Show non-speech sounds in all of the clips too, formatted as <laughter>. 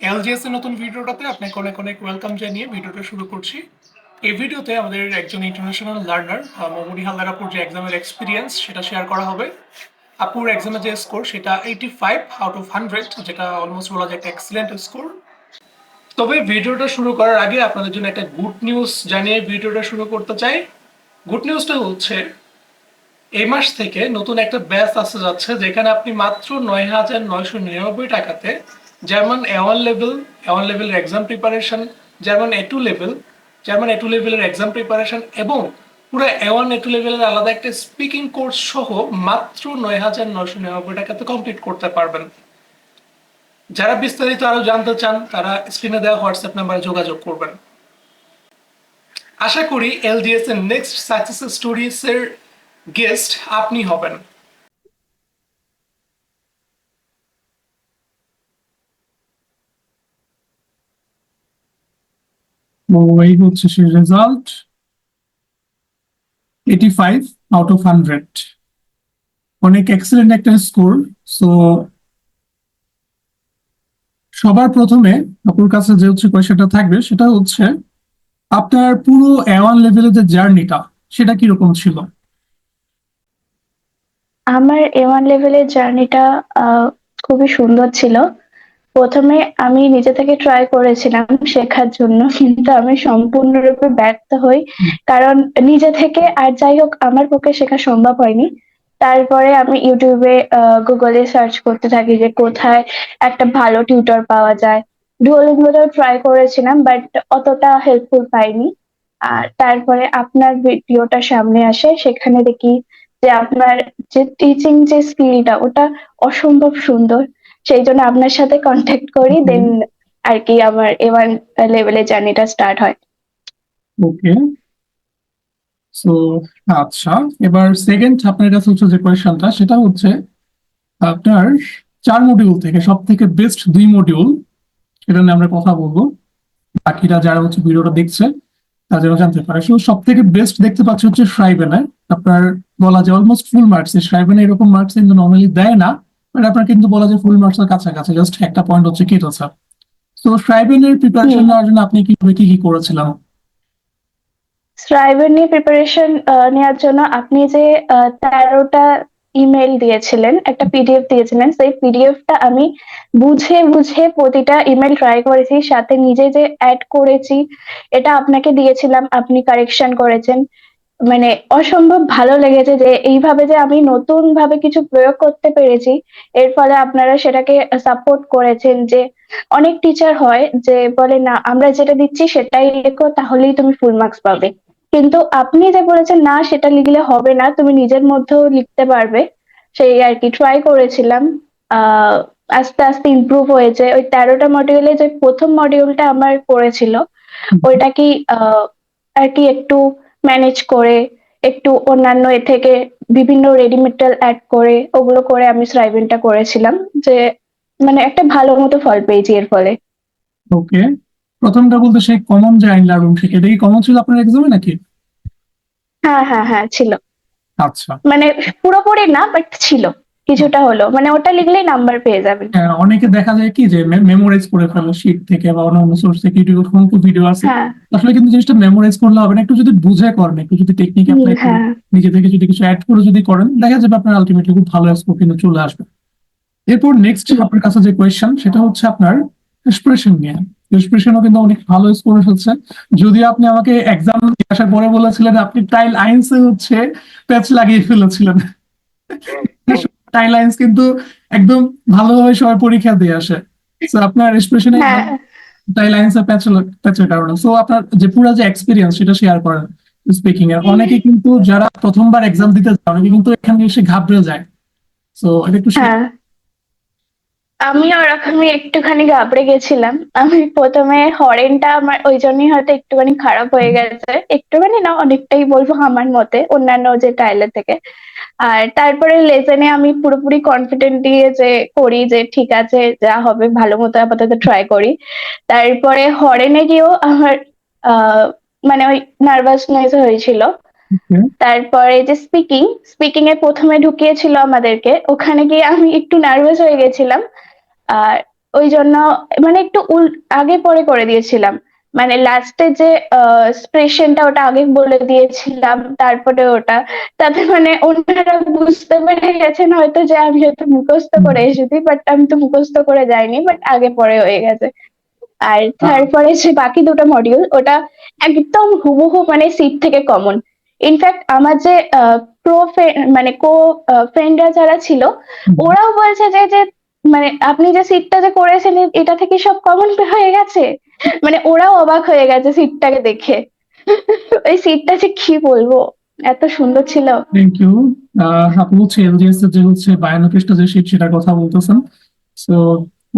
এলজিএস এর নতুন ভিডিওটাতে আপনাকে অনেক অনেক ওয়েলকাম জানিয়ে ভিডিওটা শুরু করছি। এই ভিডিওতে আমাদের একজন ইন্টারন্যাশনাল লার্নার মমুনি হালদার আপুর যে এক্সামের এক্সপিরিয়েন্স সেটা শেয়ার করা হবে। আপুর এক্সামের যে স্কোর সেটা eighty five out of hundred যেটা অলমোস্ট বলা যায় একটা এক্সিলেন্ট স্কোর তবে ভিডিওটা শুরু করার আগে আপনাদের জন্য একটা গুড নিউজ জানিয়ে ভিডিওটা শুরু করতে চাই। গুড নিউজটা হচ্ছে, এই মাস থেকে নতুন একটা ব্যাচ আসতে যাচ্ছে, যেখানে আপনি মাত্র নয় হাজার নয়শো নিরানব্বই টাকাতে যেমন A one level A one লেভেলের এক্সাম প্রিপারেশন যেমন A two level A two two লেভেলের এক্সাম প্রিপারেশন এবং পুরো এ ওয়ান এ টু লেভেলের আলাদা একটা স্পিকিং কোর্স সহ মাত্র নয় হাজার নয়শো নিরানব্বই টাকাতে কমপ্লিট করতে পারবেন। যারা বিস্তারিত আরও জানতে চান, তারা স্ক্রিনে দেওয়া হোয়াটসঅ্যাপ নাম্বারে যোগাযোগ করবেন। আশা করি এলডিএস এর নেক্সট সাকসেস স্টোরিজ এর গেস্ট আপনি হবেন। এই হচ্ছে সেই result eighty five out of hundred অনেক এক্সেলেন্ট একটা স্কোর সো সবার প্রথমে আপুর কাছে যে হচ্ছে কোয়েশ্চেনটা থাকবে, সেটা হচ্ছে আপনার পুরো এওয়ান লেভেলের যে জার্নিটা সেটা কীরকম ছিল? আমার এ ওয়ান লেভেলের জার্নিটা খুবই সুন্দর ছিল। প্রথমে আমি নিজে থেকে ট্রাই করেছিলাম শেখার জন্য, কিন্তু আমি সম্পূর্ণরূপে ব্যর্থ হই। কারণ নিজে থেকে, আর যাই হোক, আমার পক্ষে শেখা সম্ভব হয়নি। তারপরে আমি ইউটিউবে গুগলে সার্চ করতে থাকি যে কোথায় একটা ভালো টিউটর পাওয়া যায়। ডুয়োলিঙ্গোতেও ট্রাই করেছিলাম বাট অতটা হেল্পফুল পাইনি। আর তারপরে আপনার ভিডিওটা সামনে আসে, সেখানে দেখি যে আপনার যে টিচিং যে স্কিলটা ওটা অসম্ভব সুন্দর। সেই জন্য আপনার সাথে কন্ট্যাক্ট করি দেন আর কি আমার এ ওয়ান লেভেলের জার্নিটা স্টার্ট হয়। ওকে সো আচ্ছা এবার সেকেন্ড আপনার কাছে হচ্ছে যে কোয়েশ্চনটা সেটা হচ্ছে আপনার চার মডিউল থেকে সব থেকে বেস্ট দুই মডিউল সেটা নিয়ে আমরা কথা বলব। বাকিরা যারা হচ্ছে ভিডিওটা দেখছে যেন জানতে পারে। সো সব থেকে বেস্ট দেখতে পাচ্ছি হচ্ছে শ্রাইবেনে আপনার বলা যায় অলমোস্ট ফুল মার্কস শ্রাইবেনে এরকম মার্কস কিন্তু নর্মালি দেয় না। বাট আপনার কিন্তু বলা যায় ফুল কাছাকাছি। জাস্ট একটা পয়েন্ট হচ্ছে কেটেছে তো শ্রাইবেনের প্রিপারেশন। নেওয়ার জন্য আপনি কি কি করেছিলেন? নিয়ে প্রিপারেশন নেওয়ার জন্য আপনি যে তেরোটা ইমেল দিয়েছিলেন, একটা পিডিএফ দিয়েছিলেন, সেই পিডিএফটা আমি বুঝে বুঝে প্রতিটা ইমেল ট্রাই করেছি, সাথে নিজে যে অ্যাড করেছি, এটা আপনাকে দিয়েছিলাম, আপনি কারেকশন করেছেন। মানে অসম্ভব ভালো লেগেছে যে এইভাবে যে আমি নতুন ভাবে কিছু প্রয়োগ করতে পেরেছি এর ফলে আপনারা সেটাকে সাপোর্ট করেছেন যে অনেক টিচার হয় যে বলে না আমরা যেটা দিচ্ছি সেটাই লেখো তাহলেই তুমি ফুল মার্কস পাবে। কিন্তু আপনি যে বলেছেন না সেটা লিখলে হবে না তুমি নিজের মধ্যেও লিখতে পারবে। সেই আর কি ট্রাই করেছিলাম। আহ আস্তে আস্তে ইমপ্রুভ হয়েছে। ওই তেরোটা মডিউলে যে প্রথম মডিউলটা আমার পড়েছিল ওইটা কি আহ, আর কি একটু ম্যানেজ করে একটু অন্যান্য এ থেকে বিভিন্ন রেডিমেটাল অ্যাড করে ওগুলো করে আমি স্রাইভেনটা করেছিলাম যে মানে একটা ভালো মতো ফল পেয়েছি এর ফলে। ওকে প্রথমটা বলতে সেই কমন যে আইন লার্নিং থেকে এটা কি কমন ছিল আপনার এক্সামে নাকি? হ্যাঁ হ্যাঁ হ্যাঁ ছিল। আচ্ছা। মানে পুরোপুরি না বাট ছিল। কিছুটা হলো মানে ওটা লিখলেই নাম্বার পেয়ে যাবেন হ্যাঁ, অনেকে দেখা যায় কি যে মেমোরাইজ করে ফেলে শীট থেকে বা অন্যান্য সোর্স থেকে ইউটিউবে কোনো ভিডিও আছে। হ্যাঁ। আসলে কিন্তু জিনিসটা মেমোরাইজ করলে হবে না একটু যদি বুঝে করেন একটু যদি টেকনিক অ্যাপ্লাই করেন হ্যাঁ। নিজে থেকে যদি কিছু অ্যাড করে যদি করেন দেখা যাবে আপনার আলটিমেটলি খুব ভালো স্কোর কিন্তু চলে আসবে। এরপর নেক্সট আপনার কাছে যে কোয়েশ্চেন সেটা হচ্ছে আপনার এক্সপ্রেশন নিয়ে। এক্সপ্রেশনও কিন্তু অনেক ভালো স্কোর হচ্ছে যদিও আপনি আমাকে এক্সাম আসার পরে বলেছিলেন আপনি টাইল আইনসে হচ্ছে প্যাচ লাগিয়ে ফেলেছিলেন। টাইল আইন্স কিন্তু একদম ভালোভাবে সবাই পরীক্ষা দিয়ে আসে। সো আপনার এক্সপ্রেশনে টাইলাইন্স আর প্যাচের কারণে সো আপনার যে পুরো যে এক্সপিরিয়েন্স সেটা শেয়ার করেন স্পিকিং এর অনেকে কিন্তু যারা প্রথমবার এক্সাম দিতে যায় অনেকে কিন্তু এখানে এসে ঘাবড়ে যায়। সো এটা একটু আমি ওরকমই একটুখানি ঘাবড়ে গেছিলাম। আমি প্রথমে হরেনটা আমার ওই জন্যই হয়তো একটুখানি খারাপ হয়ে গেছে। একটুখানি না, অনেকটাই বলব আমার মতে, অন্যান্য যে টাইলের থেকে। আর তারপরে লেসনে আমি পুরোপুরি কনফিডেন্ট দিয়ে যে করি যে ঠিক আছে, যা হবে, ভালো মতো আপাতত ট্রাই করি। তারপরে হরেনে গিয়েও আমার মানে ওই নার্ভাসনেস হয়েছিল. তারপরে যে স্পিকিং স্পিকিং এ প্রথমে ঢুকিয়েছিল আমাদেরকে ওখানে গিয়ে আমি একটু নার্ভাস হয়ে গেছিলাম। আর ওই জন্য মানে একটু আগে পরে করে দিয়েছিলাম। মানে লাস্টে যে এক্সপ্রেশনটা ওটা আগে বলে দিয়েছিলাম তারপরে ওটা। তাতে মানে অন্যরা বুঝতে পেরে গেছেন হয়তো যে আমি হয়তো মুখস্থ করে এসেছি বাট আমি তো মুখস্থ করে যাইনি বাট আগে পরে হয়ে গেছে। আর তারপরে যে বাকি দুটো মডিউল ওটা একদম হুবহু মানে সিট থেকে কমন ইনফ্যাক্ট আমার যে প্রো মানে কো ফ্রেন্ডরা যারা ছিল ওরাও বলছে যে যে মানে আপনি যে সিটটা যে করেছেন এটা থেকে সব কমন <laughs> হয়ে গেছে? মানে ওরাও অবাক হয়ে গেছে সিটটাকে দেখে। <laughs> ওই সিটটা যে কি বলব? এত সুন্দর ছিল। থ্যাংক ইউ আপনি হচ্ছে এলজিএস যে হচ্ছে বায়োনকিস্ট যে সিট সেটার কথা বলতেছেন। সো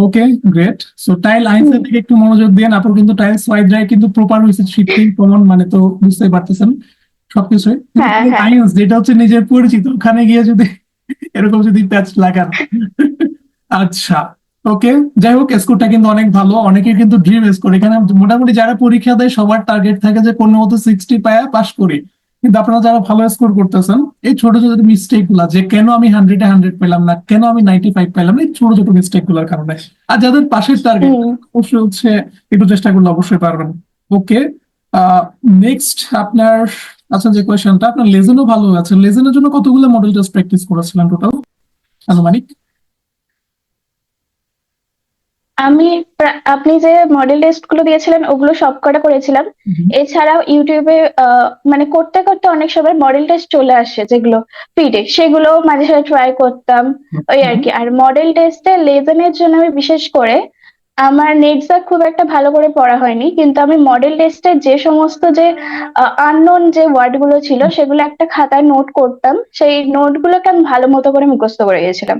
ওকে গ্রেট সো টাইল আইন্সের দিকে একটু মনোযোগ দেন আপনি কিন্তু টাইল সোয়াইড কিন্তু প্রপার হয়েছে শীটটি কমন মানে তো বুঝতেই পারতেছেন। সবকিছুই হ্যাঁ, হ্যাঁ। যেটা হচ্ছে নিজের পরিচিত। ওখানে গিয়ে যদি এরকম যদি প্যাচ লাগান। আচ্ছা ওকে যাই হোক স্কোরটা কিন্তু অনেক ভালো। অনেকের কিন্তু ড্রিম স্কোর এখানে মোটামুটি যারা পরীক্ষা দেয় সবার টার্গেট থাকে যে কোনো মতো সিক্সটি পায় পাস করি। কিন্তু আপনারা যারা ভালো স্কোর করতেছেন এই ছোট ছোট মিস্টেকগুলা যে কেন আমি হান্ড্রেডে হান্ড্রেড পেলাম না কেন আমি নাইনটি ফাইভ পেলাম না এই ছোট ছোট মিস্টেকগুলার কারণে। আর যাদের পাশের টার্গেট অবশ্যই হচ্ছে একটু চেষ্টা করলে অবশ্যই পারবেন। ওকে নেক্সট আপনার আচ্ছা যে কোয়েশ্চেনটা আপনার লেজেনও ভালো আছে। লেজেনের জন্য কতগুলো মডেল টেস্ট প্র্যাকটিস করেছিলেন টোটাল আনুমানিক? আমি আপনি যে মডেল টেস্টগুলো দিয়েছিলেন ওগুলো সবকটা করেছিলাম। এছাড়াও ইউটিউবে মানে করতে করতে অনেক সময় মডেল টেস্ট চলে আসে যেগুলো ফিডে সেগুলো মাঝে সাঝে ট্রাই করতাম ওই আর কি। আর মডেল টেস্টে লেজেনের জন্য আমি বিশেষ করে আমার নেটসাক খুব একটা ভালো করে পড়া হয়নি কিন্তু আমি মডেল টেস্টে যে সমস্ত যে আননোন যে ওয়ার্ডগুলো ছিল সেগুলো একটা খাতায় নোট করতাম। সেই নোটগুলোকে আমি ভালো মতো করে মুখস্থ করে গেছিলাম।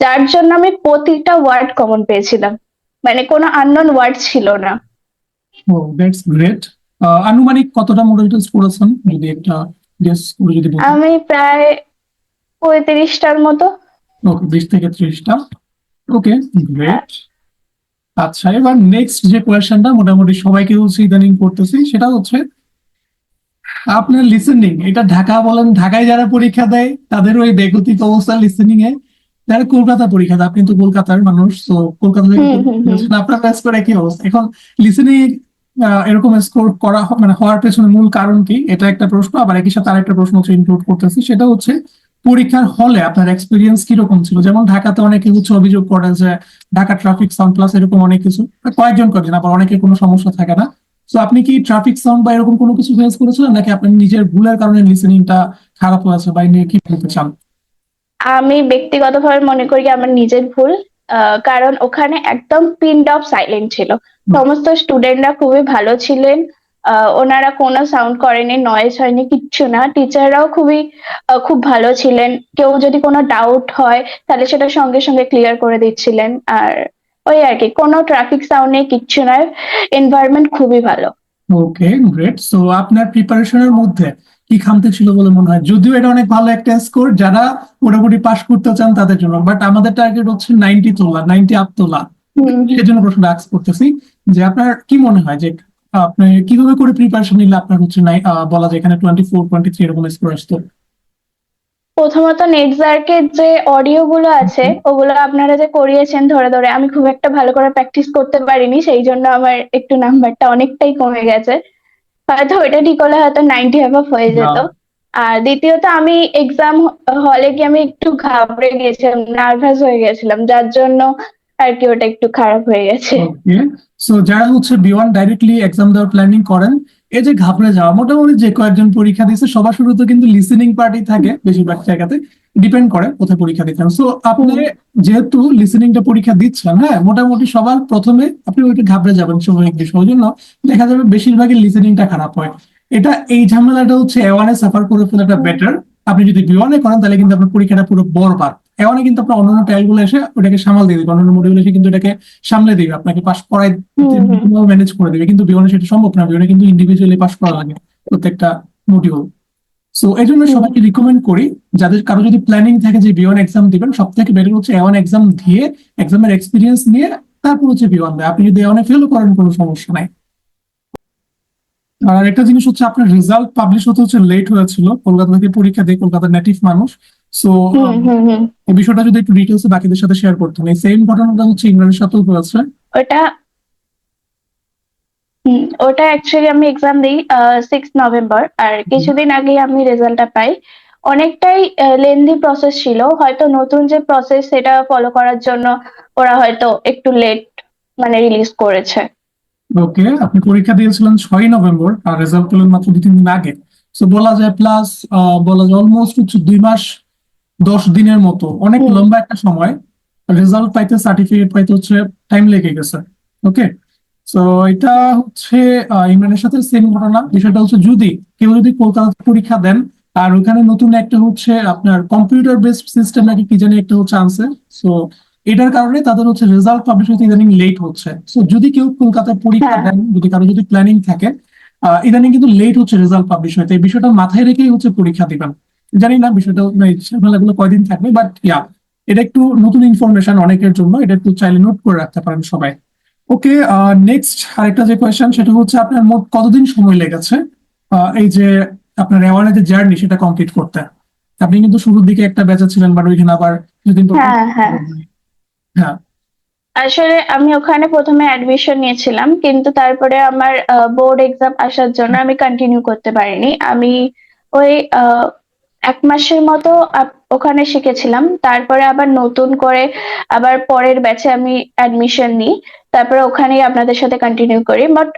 যার জন্য আমি প্রতিটা ওয়ার্ড কমন পেয়েছিলাম। মানে কোনো আননোন ওয়ার্ড ছিল না। ও দ্যাটস গ্রেট আনুমানিক কতটা মডেল টেস্ট করেছেন? যদি একটা গেস করে যদি আমি প্রায় পঁয়ত্রিশটার মতো। ওকে বিশ থেকে ত্রিশটা। ওকে গ্রেট আচ্ছা এবার নেক্সট যে কোয়েশ্চেনটা মোটামুটি সবাইকে হচ্ছে ইদানিং করতেছি সেটা হচ্ছে আপনার লিসেনিং এটা ঢাকা বলেন ঢাকায় যারা পরীক্ষা দেয় তাদের ওই বেগতিক অবস্থা লিসেনিং এ যারা কলকাতা পরীক্ষা দেয়। আপনি তো কলকাতার মানুষ তো কলকাতা আপনার স্কোর একই অবস্থা? এখন লিসেনিং এরকম স্কোর করা মানে হওয়ার পেছনে মূল কারণ কি? এটা একটা প্রশ্ন আবার একই সাথে আরেকটা প্রশ্ন হচ্ছে ইনক্লুড করতেছি সেটা হচ্ছে পরীক্ষার হলে আপনার এক্সপিরিয়েন্স কীরকম ছিল? যেমন ঢাকাতে অনেকে হচ্ছে অভিযোগ করে যে ঢাকা ট্রাফিক সাউন্ড প্লাস এরকম অনেক কিছু। কয়েকজন কয়েকজন আবার অনেকের কোনো সমস্যা থাকে না। তো আপনি কি ট্রাফিক সাউন্ড বা এরকম কোনো কিছু ফেস করেছিলেন? নাকি আপনি নিজের ভুলের কারণে লিসেনিংটা খারাপ হয়েছে বা নিয়ে কি বলতে চান? আমি ব্যক্তিগতভাবে মনে করি আমার নিজের ভুল কারণ ওখানে একদম পিনড অফ সাইলেন্ট ছিল। সমস্ত স্টুডেন্টরা খুবই ভালো ছিলেন। ওনারা কোনো সাউন্ড করেনি নয়েজ হয়নি কিচ্ছু না। টিচাররাও খুবই খুব ভালো ছিলেন। কেউ যদি কোনো ডাউট হয় তাহলে সেটা সঙ্গে সঙ্গে ক্লিয়ার করে দিচ্ছিলেন। আর ওই আর কি কোনো ট্রাফিক সাউন্ড নেই কিচ্ছু নয় এনভায়রনমেন্ট খুবই ভালো। ওকে গ্রেট সো আপনার প্রিপারেশনের মধ্যে কি খামতে ছিল বলে মনে হয়? যদিও এটা অনেক ভালো একটা স্কোর যারা মোটামুটি পাস করতে চান তাদের জন্য। বাট আমাদের টার্গেট হচ্ছে নাইনটি তোলা নাইনটি আপ তোলা। হুম। সেই জন্য প্রশ্নটা আস্ক করতেছি। যে আপনার কি মনে হয় যে আপনি কীভাবে করে প্রিপারেশন নিলে আপনার হচ্ছে নাই বলা যায় এখানে টোয়েন্টি ফোর টোয়েন্টি থ্রি এরকম স্কোর আসতো প্রথমত নেটজার্কের যে অডিও গুলো আছে ওগুলো আপনারা যে করিয়েছেন ধরে ধরে আমি খুব একটা ভালো করে প্র্যাকটিস করতে পারিনি সেই জন্য আমার একটু নাম্বারটা অনেকটাই কমে গেছে। হয়তো ওইটা ঠিক হলে হয়তো নাইনটি অ্যাভাব হয়ে যেত। আর দ্বিতীয়ত আমি এক্সাম হলে গিয়ে আমি একটু ঘাবড়ে গেছিলাম নার্ভাস হয়ে গেছিলাম যার জন্য আর কি ওটা একটু খারাপ হয়ে গেছে। সো যারা হচ্ছে বি ওয়ান ডাইরেক্টলি এক্সাম দেওয়ার প্ল্যানিং করেন, এই যে ঘাবড়ে যাওয়া, মোটামুটি যে কয়েকজন পরীক্ষা দিচ্ছে সবার শুরুতে কিন্তু লিসেনিং পার্টি থাকে বেশিরভাগ জায়গাতে ডিপেন্ড করে কোথায় পরীক্ষা দিচ্ছেন সো আপনি যেহেতু লিসেনিংটা পরীক্ষা দিচ্ছেন হ্যাঁ মোটামুটি সবার প্রথমে আপনি ওইটা ঘাবড়ে যাবেন স্বাভাবিক বিষয় জন্য দেখা যাবে বেশিরভাগই লিসেনিংটা খারাপ হয়। এটা এই ঝামেলাটা হচ্ছে এওয়ানে সাফার করে ফেলাটা বেটার আপনি যদি বি ওয়ানে করেন, তাহলে কিন্তু আপনার পরীক্ষাটা পুরো বরবাদ। এওয়ানে কিন্তু আপনার অন্যান্য টাইলগুলো এসে ওটাকে সামাল দিয়ে দিবে অন্যান্য মডিউল এসে কিন্তু এটাকে সামলে দিবে আপনাকে পাস করাই হুম। ম্যানেজ করে দিবে কিন্তু বিমানে সেটা সম্ভব না বিমানে কিন্তু ইন্ডিভিজুয়ালি পাস করা লাগে প্রত্যেকটা মডিউল সো এই জন্য সবাইকে রিকমেন্ড করি যাদের কারও যদি প্ল্যানিং থাকে যে বিওয়ান এক্সাম দিবেন সব থেকে বেটার হচ্ছে এওয়ান এক্সাম দিয়ে এক্সামের এক্সপিরিয়েন্স নিয়ে তারপর হচ্ছে বিওয়ান দেয়। আপনি যদি এওয়ানে ফেল করেন কোনো সমস্যা নাই। আর একটা জিনিস হচ্ছে আপনার রেজাল্ট পাবলিশ হতে হচ্ছে লেট হয়েছিল। কলকাতা থেকে পরীক্ষা দিয়ে কলকাতার নেটিভ মানুষ। সো এই বিষয়টা যদি একটু ডিটেলসে বাকিদের সাথে শেয়ার করতেন। এই সেম ঘটনাটা হচ্ছে ইমরানের সাথেও হয়েছে। ওটা ওটা অ্যাকচুয়ালি আমি এক্সাম দিই সিক্স নভেম্বর আর কিছুদিন আগে আমি রেজাল্টটা পাই। অনেকটাই লেন্দি প্রসেস ছিল। হয়তো নতুন যে প্রসেস সেটা ফলো করার জন্য ওরা হয়তো একটু লেট মানে রিলিজ করেছে। ওকে আপনি পরীক্ষা দিয়েছিলেন ছয়ই নভেম্বর আর রেজাল্ট পেলেন মাত্র দু তিন দিন আগে। তো বলা যায় প্লাস বলা যায় অলমোস্ট হচ্ছে দুই মাস দশ দিনের মতো। অনেক লম্বা একটা সময়। রেজাল্ট পাইতে সার্টিফিকেট পাইতে হচ্ছে টাইম লেগে গেছে। ওকে তো এটা হচ্ছে ইমরানের সাথে সেম ঘটনা। বিষয়টা হচ্ছে যদি কেউ যদি কলকাতা পরীক্ষা দেন আর ওখানে নতুন একটা হচ্ছে আপনার কম্পিউটার বেসড সিস্টেম নাকি কি জানি একটা হচ্ছে আনছে। সো এটার কারণে তাদের হচ্ছে রেজাল্ট পাবলিশ হতে ইদানিং লেট হচ্ছে। সো যদি কেউ কলকাতায় পরীক্ষা হ্যাঁ। দেন যদি কারও যদি প্ল্যানিং থাকে ইদানিং কিন্তু লেট হচ্ছে রেজাল্ট পাবলিশ হতে। এই বিষয়টা মাথায় রেখেই হচ্ছে পরীক্ষা দিবেন। জানি না বিষয়টা ঝামেলাগুলো কয়দিন থাকবে বাট ইয়া এটা একটু নতুন ইনফরমেশন অনেকের জন্য এটা একটু চাইলে নোট করে রাখতে পারেন সবাই। ওকে নেক্সট আরেকটা যে কোয়েশ্চেন সেটা হচ্ছে আপনার মোট কতদিন সময় লেগেছে? এই যে আপনার অ্যাওয়ারনেস যে জার্নি সেটা কমপ্লিট করতে। আপনি কিন্তু শুরুর দিকে একটা ব্যাচে ছিলেন বাট ওইখানে আবার কিছুদিন পর হ্যাঁ। আসলে আমি ওখানে প্রথমে অ্যাডমিশন নিয়েছিলাম কিন্তু তারপরে আমার বোর্ড এক্সাম আসার জন্য আমি কন্টিনিউ করতে পারিনি। আমি ওই এক মাসের মতো ওখানে শিখেছিলাম। তারপরে আবার নতুন করে আবার পরের ব্যাচে আমি অ্যাডমিশন নিই। তারপরে ওখানেই আপনাদের সাথে কন্টিনিউ করি। বাট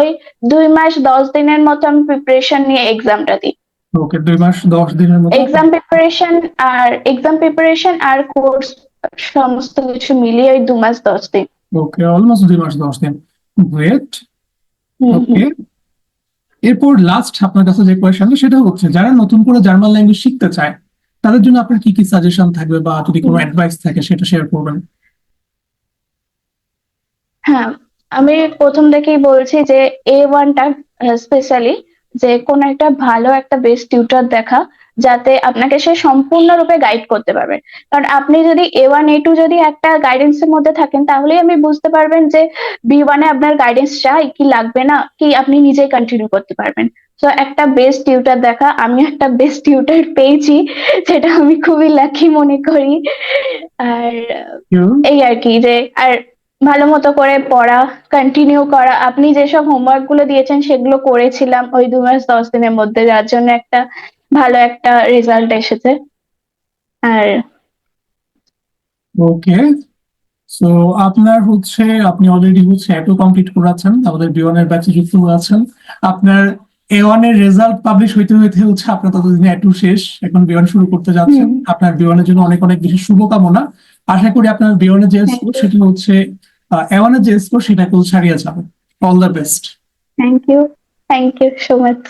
ওই দুই মাস দশ দিনের মতো আমি প্রিপারেশন নিয়ে এক্সামটা দিই। ওকে দুই মাস দশ দিনের মতো? এক্সাম প্রিপারেশন আর এক্সাম প্রিপারেশন আর কোর্স সমস্ত কিছু মিলিয়ে ওই দু মাস দশ দিন। ওকে অলমোস্ট দুই মাস দশ দিন। গ্রেট। ওকে এরপর লাস্ট আপনার কাছে যে কোয়েশ্চেন সেটা হচ্ছে যারা নতুন করে জার্মান ল্যাঙ্গুয়েজ শিখতে চায় তাদের জন্য আপনার কি কি সাজেশন থাকবে বা যদি কোনো অ্যাডভাইস থাকে সেটা শেয়ার করবেন? হ্যাঁ আমি প্রথম থেকেই বলছি যে এ ওয়ানটা স্পেশালি যে কোনো একটা ভালো একটা বেস্ট টিউটর দেখা যাতে আপনাকে সে সম্পূর্ণরূপে গাইড করতে পারবে। কারণ আপনি যদি এ ওয়ান এ টু যদি একটা গাইডেন্সের মধ্যে থাকেন তাহলেই আপনি বুঝতে পারবেন যে বি ওয়ানে আপনার গাইডেন্স চাই কি লাগবে না কি আপনি নিজেই কন্টিনিউ করতে পারবেন। তো একটা বেস্ট টিউটর দেখা আমি একটা বেস্ট টিউটর পেয়েছি যেটা আমি খুবই লাকি মনে করি। আর এই আর কি যে আর ভালো মতো করে পড়া কন্টিনিউ করা আপনি যেসব হোমওয়ার্কগুলো দিয়েছেন সেগুলো করেছিলাম ওই দু মাস দশ দিনের মধ্যে যার জন্য একটা ভালো একটা রেজাল্ট এসেছে। আর ওকে সো আপনার হচ্ছে আপনি অলরেডি হচ্ছে অ্যাটো কমপ্লিট করেছেন আমাদের বিওয়ানের ব্যাচে যুক্ত আছেন। আপনার এ ওয়ানের রেজাল্ট পাবলিশ হইতে হইতে হচ্ছে আপনার ততদিনে অ্যাটু শেষ এখন বিওয়ান শুরু করতে যাচ্ছেন। আপনার বিওয়ানের জন্য অনেক অনেক বেশি শুভকামনা। আশা করি আপনার বিওয়ানের যে স্কোর সেটা হচ্ছে এওয়ানের যে স্কোর সেটাকেও ছাড়িয়ে যাবে। All the best thank you thank you so much